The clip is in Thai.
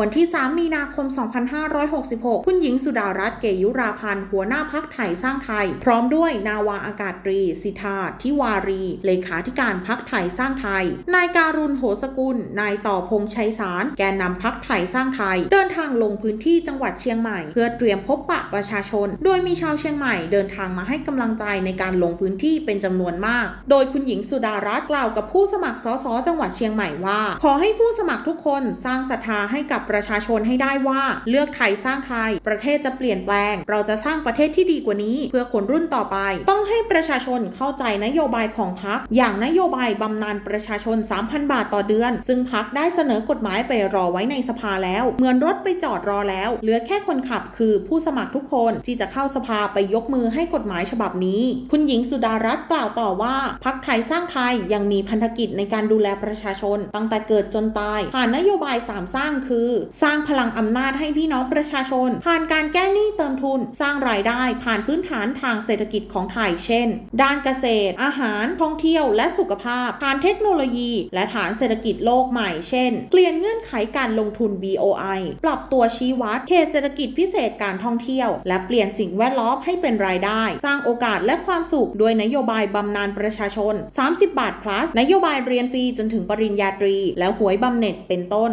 วันที่ 3 มีนาคม 2566 คุณหญิงสุดารัตน์เกยุราพันธ์ หัวหน้าพักไทยสร้างไทย พร้อมด้วยนาวาอากาศตรี สิทธาทิวารี เลขาธิการพักไทยสร้างไทย นายการุณโหสกุล นายต่อพงษ์ชัยสาร แกนนำพักไทยสร้างไทย เดินทางลงพื้นที่จังหวัดเชียงใหม่ เพื่อเตรียมพบปะประชาชน โดยมีชาวเชียงใหม่เดินทางมาให้กำลังใจในการลงพื้นที่เป็นจำนวนมาก โดยคุณหญิงสุดารัตน์กล่าวกับผู้สมัครสสจังหวัดเชียงใหม่ว่า ขอให้ผู้สมัครทุกคนสร้างศรัทธาให้กับประชาชนให้ได้ว่า เลือกไทยสร้างไทย ประเทศจะเปลี่ยนแปลง เราจะสร้างประเทศที่ดีกว่านี้ เพื่อคนรุ่นต่อไป ต้องให้ประชาชนเข้าใจนโยบายของพรรคอย่างนโยบายบำนาญประชาชน 3,000 บาทต่อเดือน ซึ่งพรรคได้เสนอกฎหมายไปรอไว้ในสภาแล้ว เหมือนรถไปจอดรอแล้ว เหลือแค่คนขับคือผู้สมัครทุกคนที่จะเข้าสภาไปยกมือให้กฎหมายฉบับนี้ คุณหญิงสุดารัตน์กล่าวต่อว่าพรรคไทยสร้างไทยยังมีพันธกิจในการดูแลประชาชน ตั้งแต่เกิดจนตาย ผ่านนโยบายสามสร้างคือสร้างพลังอำนาจให้พี่น้องประชาชน ผ่านการแก้หนี้เติมทุน สร้างรายได้ผ่านพื้นฐานทางเศรษฐกิจของไทยเช่น ด้านเกษตร อาหาร ท่องเที่ยว และสุขภาพผ่านเทคโนโลยี และฐานเศรษฐกิจโลกใหม่เช่น เปลี่ยนเงื่อนไขการลงทุน BOI ปรับตัวชี้วัดเขตเศรษฐกิจพิเศษการท่องเที่ยว และเปลี่ยนสิ่งแวดล้อมให้เป็นรายได้ สร้างโอกาสและความสุขด้วยนโยบายบำนาญประชาชน 30 บาท plus นโยบายเรียนฟรีจนถึงปริญญาตรี แล้วหวยบำเหน็จเป็นต้น